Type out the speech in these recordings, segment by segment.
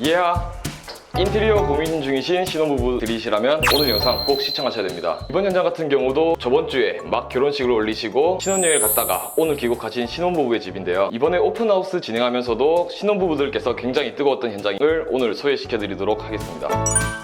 예하! 인테리어 고민 중이신 신혼부부들이시라면 오늘 영상 꼭 시청하셔야 됩니다. 이번 현장 같은 경우도 저번 주에 막 결혼식을 올리시고 신혼여행을 갔다가 오늘 귀국하신 신혼부부의 집인데요. 이번에 오픈하우스 진행하면서도 신혼부부들께서 굉장히 뜨거웠던 현장을 오늘 소개시켜 드리도록 하겠습니다.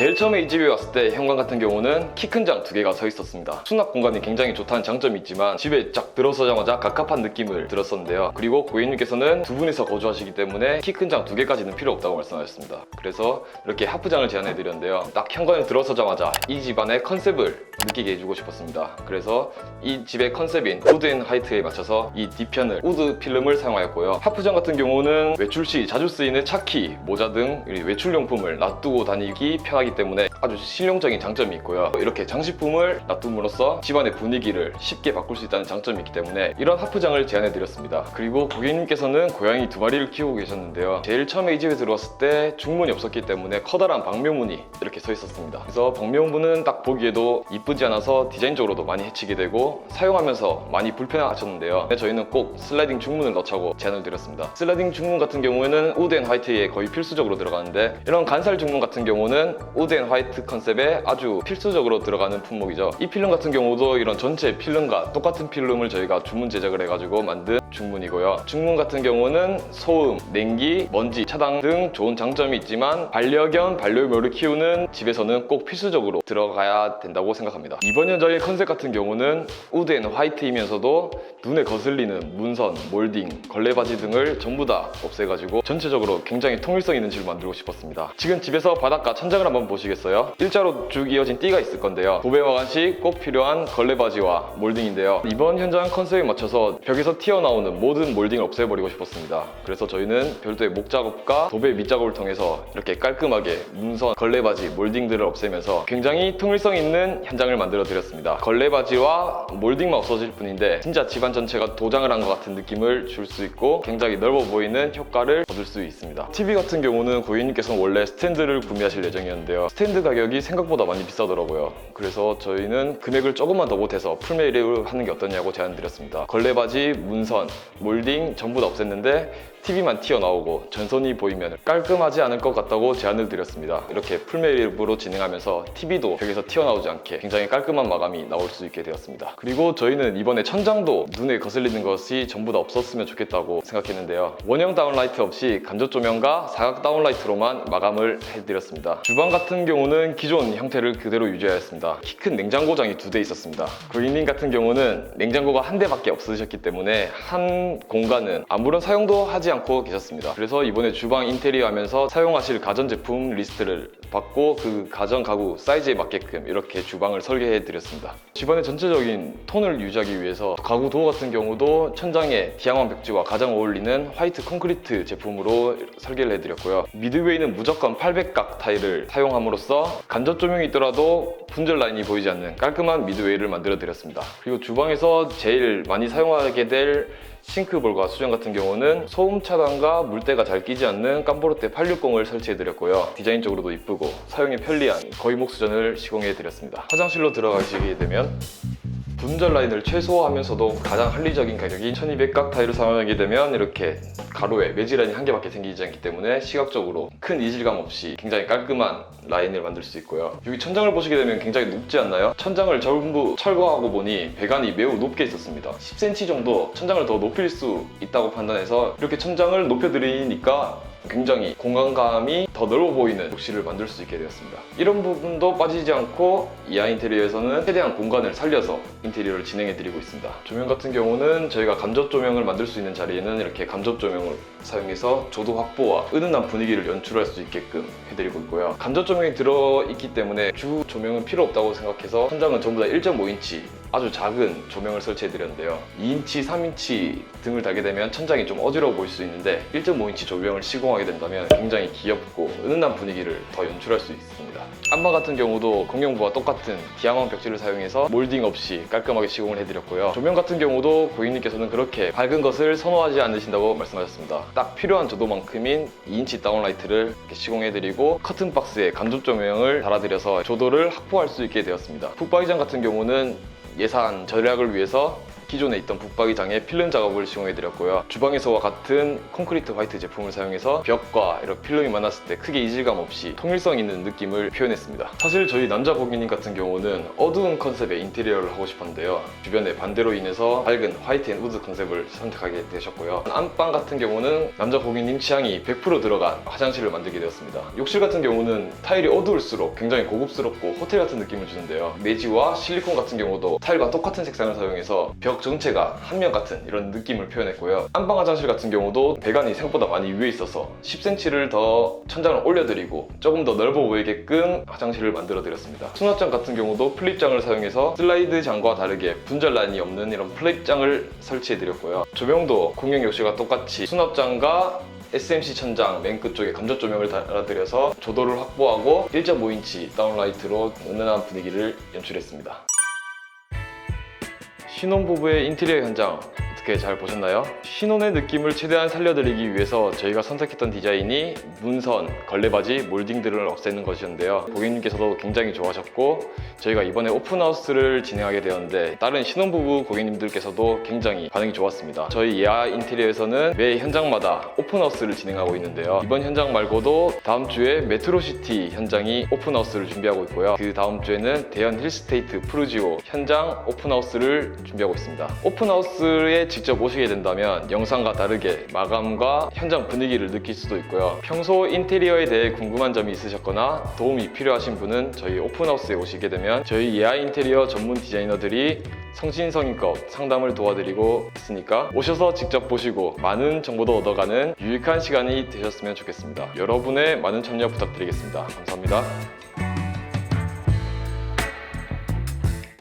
제일 처음에 이 집에 왔을 때 현관 같은 경우는 키 큰 장 두 개가 서 있었습니다. 수납 공간이 굉장히 좋다는 장점이 있지만 집에 쫙 들어서자마자 갑갑한 느낌을 들었었는데요. 그리고 고객님께서는 두 분이서 거주하시기 때문에 키 큰 장 두 개까지는 필요 없다고 말씀하셨습니다. 그래서 이렇게 하프장을 제안해 드렸는데요. 딱 현관에 들어서자마자 이 집안의 컨셉을 느끼게 해주고 싶었습니다. 그래서 이 집의 컨셉인 우드 앤 화이트에 맞춰서 이 뒤편을 우드 필름을 사용하였고요. 하프장 같은 경우는 외출 시 자주 쓰이는 차키, 모자 등 외출용품을 놔두고 다니기 편하 기 때문에 아주 실용적인 장점이 있고요. 이렇게 장식품을 놔둠으로써 집안의 분위기를 쉽게 바꿀 수 있다는 장점이 있기 때문에 이런 하프장을 제안해 드렸습니다. 그리고 고객님께서는 고양이 두 마리를 키우고 계셨는데요. 제일 처음에 이 집에 들어왔을 때 중문이 없었기 때문에 커다란 방묘문이 이렇게 서 있었습니다. 그래서 방묘문은 딱 보기에도 이쁘지 않아서 디자인적으로도 많이 해치게 되고 사용하면서 많이 불편하셨는데요. 저희는 꼭 슬라이딩 중문을 넣자고 제안을 드렸습니다. 슬라이딩 중문 같은 경우에는 우드 앤 화이트에 거의 필수적으로 들어가는데 이런 간살 중문 같은 경우는 우드 앤 화이트 컨셉에 아주 필수적으로 들어가는 품목이죠. 이 필름 같은 경우도 이런 전체 필름과 똑같은 필름을 저희가 주문 제작을 해가지고 만든 중문이고요. 중문 같은 경우는 소음, 냉기, 먼지 차단 등 좋은 장점이 있지만 반려견, 반려묘를 키우는 집에서는 꼭 필수적으로 들어가야 된다고 생각합니다. 이번 현장의 컨셉 같은 경우는 우드 앤 화이트이면서도 눈에 거슬리는 문선, 몰딩, 걸레바지 등을 전부 다 없애가지고 전체적으로 굉장히 통일성 있는 집을 만들고 싶었습니다. 지금 집에서 바닥과 천장을 한번 보시겠어요? 일자로 쭉 이어진 띠가 있을 건데요. 도배마감 시꼭 필요한 걸레바지와 몰딩인데요. 이번 현장 컨셉에 맞춰서 벽에서 튀어나오는 모든 몰딩을 없애버리고 싶었습니다. 그래서 저희는 별도의 목작업과 도배 밑작업을 통해서 이렇게 깔끔하게 문선, 걸레바지, 몰딩들을 없애면서 굉장히 통일성 있는 현장을 만들어 드렸습니다. 걸레바지와 몰딩만 없어질 뿐인데 진짜 집안 전체가 도장을 한 것 같은 느낌을 줄 수 있고 굉장히 넓어 보이는 효과를 얻을 수 있습니다. TV 같은 경우는 고객님께서는 원래 스탠드를 구매하실 예정이었는데요. 스탠드 가 격이 생각보다 많이 비싸더라고요. 그래서 저희는 금액을 조금만 더 보태서 풀메이를 하는 게 어떠냐고 제안드렸습니다. 걸레바지, 문선, 몰딩 전부 다 없앴는데 TV만 튀어나오고 전선이 보이면 깔끔하지 않을 것 같다고 제안을 드렸습니다. 이렇게 풀메이브로 진행하면서 TV도 벽에서 튀어나오지 않게 굉장히 깔끔한 마감이 나올 수 있게 되었습니다. 그리고 저희는 이번에 천장도 눈에 거슬리는 것이 전부 다 없었으면 좋겠다고 생각했는데요. 원형 다운라이트 없이 간접 조명과 사각 다운라이트로만 마감을 해드렸습니다. 주방 같은 경우는 기존 형태를 그대로 유지하였습니다. 키 큰 냉장고장이 두 대 있었습니다. 고객님 같은 경우는 냉장고가 한 대밖에 없으셨기 때문에 한 공간은 아무런 사용도 하지 않고 계셨습니다. 그래서 이번에 주방 인테리어 하면서 사용하실 가전제품 리스트를 받고 그 가전 가구 사이즈에 맞게끔 이렇게 주방을 설계해 드렸습니다. 집안의 전체적인 톤을 유지하기 위해서 가구 도어 같은 경우도 천장에 디아몬 벽지와 가장 어울리는 화이트 콘크리트 제품으로 설계를 해드렸고요. 미드웨이는 무조건 800각 타일을 사용함으로써 간접 조명이 있더라도 분절 라인이 보이지 않는 깔끔한 미드웨이를 만들어 드렸습니다. 그리고 주방에서 제일 많이 사용하게 될 싱크볼과 수전 같은 경우는 소음 차단과 물때가 잘 끼지 않는 깜보르테 860을 설치해드렸고요. 디자인적으로도 이쁘고 사용이 편리한 거의목 수전을 시공해드렸습니다. 화장실로 들어가시게 되면 분절 라인을 최소화하면서도 가장 합리적인 가격인 1200각 타일을 사용하게 되면 이렇게 가로에 매지 라인이 한 개밖에 생기지 않기 때문에 시각적으로 큰 이질감 없이 굉장히 깔끔한 라인을 만들 수 있고요. 여기 천장을 보시게 되면 굉장히 높지 않나요? 천장을 전부 철거하고 보니 배관이 매우 높게 있었습니다. 10cm 정도 천장을 더 높일 수 있다고 판단해서 이렇게 천장을 높여드리니까 굉장히 공간감이 더 넓어 보이는 욕실을 만들 수 있게 되었습니다. 이런 부분도 빠지지 않고 이하 인테리어에서는 최대한 공간을 살려서 인테리어를 진행해 드리고 있습니다. 조명 같은 경우는 저희가 간접 조명을 만들 수 있는 자리에는 이렇게 간접 조명을 사용해서 조도 확보와 은은한 분위기를 연출할 수 있게끔 해드리고 있고요. 간접 조명이 들어있기 때문에 주 조명은 필요 없다고 생각해서 천장은 전부 다 1.5인치 아주 작은 조명을 설치해 드렸는데요. 2인치, 3인치 등을 달게 되면 천장이 좀 어지러워 보일 수 있는데 1.5인치 조명을 시공하게 된다면 굉장히 귀엽고 은은한 분위기를 더 연출할 수 있습니다. 안방 같은 경우도 공용부와 똑같은 디아몬 벽지를 사용해서 몰딩 없이 깔끔하게 시공을 해드렸고요. 조명 같은 경우도 고객님께서는 그렇게 밝은 것을 선호하지 않으신다고 말씀하셨습니다. 딱 필요한 조도만큼인 2인치 다운라이트를 시공해드리고 커튼 박스에 간접 조명을 달아드려서 조도를 확보할 수 있게 되었습니다. 북박이장 같은 경우는 예산 절약을 위해서 기존에 있던 붙박이장에 필름 작업을 시공해드렸고요. 주방에서와 같은 콘크리트 화이트 제품을 사용해서 벽과 이런 필름이 만났을 때 크게 이질감 없이 통일성 있는 느낌을 표현했습니다. 사실 저희 남자 고객님 같은 경우는 어두운 컨셉의 인테리어를 하고 싶었는데요. 주변의 반대로 인해서 밝은 화이트 앤 우드 컨셉을 선택하게 되셨고요. 안방 같은 경우는 남자 고객님 취향이 100% 들어간 화장실을 만들게 되었습니다. 욕실 같은 경우는 타일이 어두울수록 굉장히 고급스럽고 호텔 같은 느낌을 주는데요. 매지와 실리콘 같은 경우도 타일과 똑같은 색상을 사용해서 벽 전체가 한 면 같은 이런 느낌을 표현했고요. 안방 화장실 같은 경우도 배관이 생각보다 많이 위에 있어서 10cm를 더 천장을 올려드리고 조금 더 넓어 보이게끔 화장실을 만들어 드렸습니다. 수납장 같은 경우도 플립장을 사용해서 슬라이드 장과 다르게 분절 라인이 없는 이런 플립장을 설치해 드렸고요. 조명도 공용 욕실과 똑같이 수납장과 SMC 천장 맨 끝쪽에 감전 조명을 달아드려서 조도를 확보하고 1.5인치 다운라이트로 은은한 분위기를 연출했습니다. 신혼부부의 인테리어 현장 어떻게 잘 보셨나요? 신혼의 느낌을 최대한 살려드리기 위해서 저희가 선택했던 디자인이 문선, 걸레바지, 몰딩들을 없애는 것이었는데요. 고객님께서도 굉장히 좋아하셨고 저희가 이번에 오픈하우스를 진행하게 되었는데 다른 신혼부부 고객님들께서도 굉장히 반응이 좋았습니다. 저희 예아 인테리어에서는 매 현장마다 오픈하우스를 진행하고 있는데요. 이번 현장 말고도 다음 주에 메트로시티 현장이 오픈하우스를 준비하고 있고요. 그 다음 주에는 대현 힐스테이트 프루지오 현장 오픈하우스를 준비하고 있습니다. 오픈하우스에 직접 오시게 된다면 영상과 다르게 마감과 현장 분위기를 느낄 수도 있고요. 평소 인테리어에 대해 궁금한 점이 있으셨거나 도움이 필요하신 분은 저희 오픈하우스에 오시게 되면 저희 예아 인테리어 전문 디자이너들이 성신성의껏 상담을 도와드리고 있으니까 오셔서 직접 보시고 많은 정보도 얻어가는 유익한 시간이 되셨으면 좋겠습니다. 여러분의 많은 참여 부탁드리겠습니다. 감사합니다.